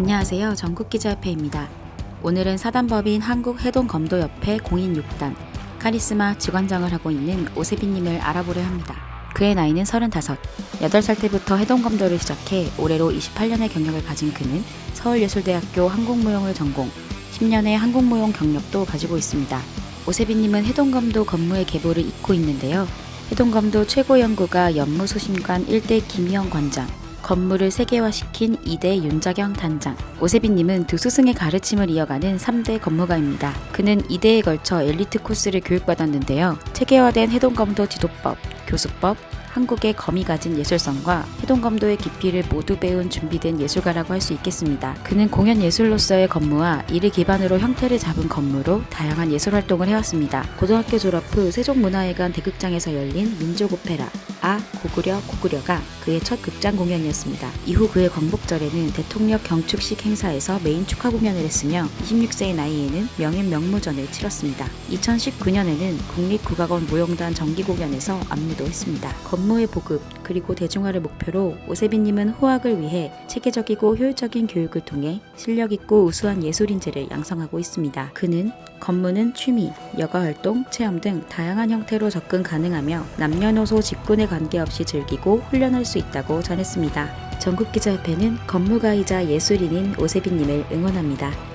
안녕하세요. 전국기자협회입니다. 오늘은 사단법인 한국해동검도협회 공인 6단 카리스마 직관장을 하고 있는 오세빈님을 알아보려 합니다. 그의 나이는 35. 8살 때부터 해동검도를 시작해 올해로 28년의 경력을 가진 그는 서울예술대학교 한국무용을 전공, 10년의 한국무용 경력도 가지고 있습니다. 오세빈님은 해동검도 건무의 계보를 잇고 있는데요. 해동검도 최고 연구가 연무소심관 1대 김희영 관장, 건물을 세계화시킨 2대 윤자경 단장. 오세빈님은 두 스승의 가르침을 이어가는 3대 건무가입니다. 그는 2대에 걸쳐 엘리트 코스를 교육받았는데요. 체계화된 해동검도 지도법, 교수법, 한국의 검이 가진 예술성과 해동검도의 깊이를 모두 배운 준비된 예술가라고 할 수 있겠습니다. 그는 공연 예술로서의 건무와 이를 기반으로 형태를 잡은 건무로 다양한 예술 활동을 해왔습니다. 고등학교 졸업 후 세종문화회관 대극장에서 열린 민족 오페라 아 고구려 고구려가 그의 첫 극장 공연이었습니다. 이후 그의 광복절에는 대통령 경축식 행사에서 메인 축하 공연을 했으며 26세의 나이에는 명인 명무전을 치렀습니다. 2019년에는 국립국악원 무용단 정기 공연에서 안무도 했습니다. 건무의 보급 그리고 대중화를 목표로 오세빈님은 후학을 위해 체계적이고 효율적인 교육을 통해 실력 있고 우수한 예술인재를 양성하고 있습니다. 그는 건무는 취미, 여가 활동, 체험 등 다양한 형태로 접근 가능하며 남녀노소 직군에 관계없이 즐기고 훈련할 수 있다고 전했습니다. 전국기자협회는 건무가이자 예술인인 오세빈님을 응원합니다.